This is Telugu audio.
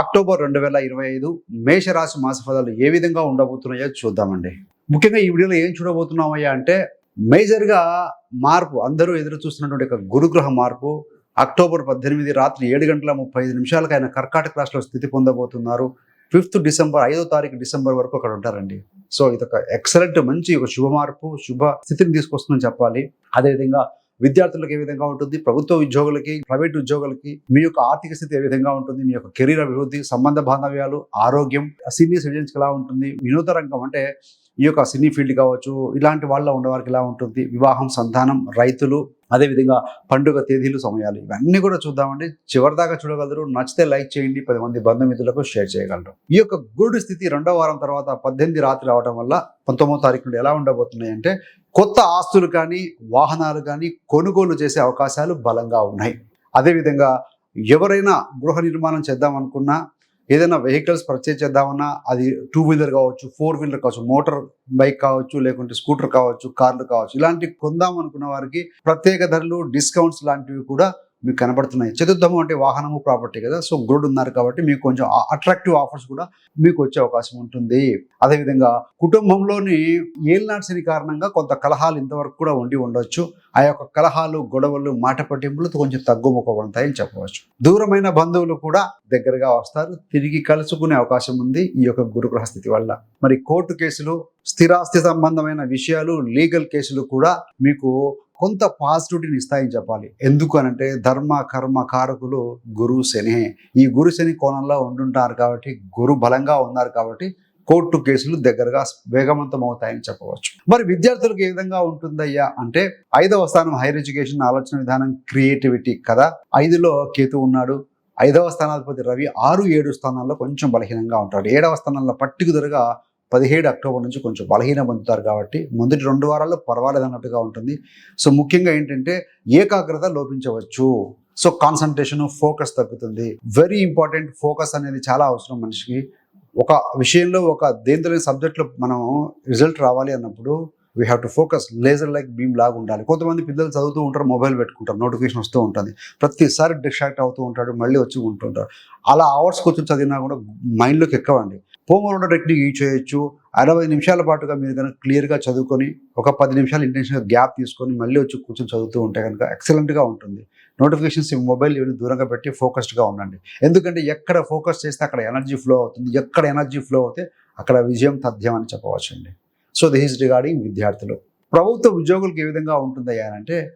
అక్టోబర్ రెండు వేల ఇరవై ఐదు మేషరాశి మాస ఫలాలు ఏ విధంగా ఉండబోతున్నాయో చూద్దామండి. ముఖ్యంగా ఈ వీడియోలో ఏం చూడబోతున్నామయ్యా అంటే మేజర్గా మార్పు అందరూ ఎదురు చూస్తున్నటువంటి ఒక గురుగ్రహ మార్పు అక్టోబర్ పద్దెనిమిది రాత్రి ఏడు గంటల ముప్పై ఐదు నిమిషాలకు ఆయన కర్కాటక రాష్ట్రంలో స్థితి పొందబోతున్నారు. ఫిఫ్త్ డిసెంబర్ ఐదో తారీఖు డిసెంబర్ వరకు అక్కడ ఉంటారండి. సో ఇది ఒక ఎక్సలెంట్ మంచి ఒక శుభ మార్పు శుభ స్థితిని తీసుకొస్తుందని చెప్పాలి. అదేవిధంగా విద్యార్థులకు ఏ విధంగా ఉంటుంది ప్రభుత్వ ఉద్యోగులకి ప్రైవేట్ ఉద్యోగులకి మీ యొక్క ఆర్థిక స్థితి ఏ విధంగా ఉంటుంది మీ యొక్క కెరీర్ అభివృద్ధి సంబంధ బాంధవ్యాలు ఆరోగ్యం సీనియర్ సిటిజన్స్కి ఎలా ఉంటుంది వినూత రంగం అంటే ఈ యొక్క సినీ ఫీల్డ్ కావచ్చు ఇలాంటి వాళ్ళ ఉన్నవారికి ఎలా ఉంటుంది వివాహం సంతానం రైతులు అదేవిధంగా పండుగ తేదీలు సమయాలు ఇవన్నీ కూడా చూద్దామండి. చివరిదాకా చూడగలరు. నచ్చితే లైక్ చేయండి. పది మంది బంధుమిత్రులకు షేర్ చేయగలరు. ఈ యొక్క గురుడి స్థితి రెండో వారం తర్వాత పద్దెనిమిది రాత్రి రావడం వల్ల పంతొమ్మిదో తారీఖు నుండి ఎలా ఉండబోతున్నాయి అంటే కొత్త ఆస్తులు కానీ వాహనాలు కానీ కొనుగోలు చేసే అవకాశాలు బలంగా ఉన్నాయి. అదేవిధంగా ఎవరైనా గృహ నిర్మాణం చేద్దాం అనుకున్నా ఏదైనా వెహికల్స్ పర్చేజ్ చేద్దామన్నా అది టూ వీలర్ కావచ్చు ఫోర్ వీలర్ కావచ్చు మోటార్ బైక్ కావచ్చు లేకుంటే స్కూటర్ కావచ్చు కార్లు కావచ్చు ఇలాంటివి కొందాం అనుకున్న వారికి ప్రత్యేక ధరలు డిస్కౌంట్స్ లాంటివి కూడా మీకు కనబడుతున్నాయి. చతుర్థము అంటే వాహనము ప్రాపర్టీ కదా. సో గురుడు ఉన్నారు కాబట్టి మీకు కొంచెం అట్రాక్టివ్ ఆఫర్స్ కూడా మీకు వచ్చే అవకాశం ఉంటుంది. అదేవిధంగా కుటుంబంలోని ఏలినాడ్సిని కారణంగా కొంత కలహాలు ఇంతవరకు కూడా ఉండి ఉండొచ్చు. ఆ యొక్క కలహాలు గొడవలు మాట పట్టింపులు కొంచెం తగ్గుముఖపడతాయని చెప్పవచ్చు. దూరమైన బంధువులు కూడా దగ్గరగా వస్తారు. తిరిగి కలుసుకునే అవకాశం ఉంది ఈ యొక్క గురుగ్రహ స్థితి వల్ల. మరి కోర్టు కేసులు స్థిరాస్తి సంబంధమైన విషయాలు లీగల్ కేసులు కూడా మీకు కొంత పాజిటివిటీని ఇస్తాయని చెప్పాలి. ఎందుకు అనంటే ధర్మ కర్మ కారకులు గురు శని. ఈ గురు శని కోణంలో ఉండుంటారు కాబట్టి గురు బలంగా ఉన్నారు కాబట్టి కోర్టు కేసులు దగ్గరగా వేగవంతం అవుతాయని చెప్పవచ్చు. మరి విద్యార్థులకు ఏ విధంగా ఉంటుందయ్యా అంటే ఐదవ స్థానం హైయర్ ఎడ్యుకేషన్ ఆలోచన విధానం క్రియేటివిటీ కదా. ఐదులో కేతు ఉన్నాడు. ఐదవ స్థానాధిపతి రవి ఆరు ఏడు స్థానాల్లో కొంచెం బలహీనంగా ఉంటాడు. ఏడవ స్థానంలో పర్టికులర్గా పదిహేడు అక్టోబర్ నుంచి కొంచెం బలహీన పొందుతారు కాబట్టి మొదటి రెండు వారాల్లో పర్వాలేదు అన్నట్టుగా ఉంటుంది. సో ముఖ్యంగా ఏంటంటే ఏకాగ్రత లోపించవచ్చు. సో కాన్సన్ట్రేషన్ ఫోకస్ తగ్గుతుంది. వెరీ ఇంపార్టెంట్ ఫోకస్ అనేది చాలా అవసరం మనిషికి. ఒక విషయంలో ఒక దేంతో సబ్జెక్ట్లో మనం రిజల్ట్ రావాలి అన్నప్పుడు we have to focus laser like beam లాగా ఉండాలి. కొంతమంది పిల్లలు చదువుతూ ఉంటారు మొబైల్ పెట్టుకుంటారు నోటిఫికేషన్ వస్తూ ఉంటుంది. ప్రతిసారి డిస్ట్రాక్ట్ అవుతూ ఉంటాడు మళ్ళీ వచ్చి ఉంటుంటారు అలా అవర్స్ కూర్చొని చదివినా కూడా మైండ్లోకి ఎక్కవండి. పోమోరోడో టెక్నిక్ యూజ్ చేయొచ్చు. అరవై నిమిషాల పాటుగా మీరు కనుక క్లియర్గా చదువుకొని ఒక పది నిమిషాలు ఇంటెన్షన్గా గ్యాప్ తీసుకొని మళ్ళీ వచ్చి కూర్చొని చదువుతూ ఉంటే కనుక ఎక్సలెంట్గా ఉంటుంది. నోటిఫికేషన్స్ మొబైల్ ఇవన్నీ దూరంగా పెట్టి ఫోకస్డ్గా ఉండండి. ఎందుకంటే ఎక్కడ ఫోకస్ చేస్తే అక్కడ ఎనర్జీ ఫ్లో అవుతుంది. ఎక్కడ ఎనర్జీ ఫ్లో అవుతే అక్కడ విజయం తథ్యం అని చెప్పవచ్చండి. సో దిస్ ఈజ్ రిగార్డింగ్ విద్యార్థులు. ప్రభుత్వ ఉద్యోగులకు ఏ విధంగా ఉంటుందయ్యా అంటే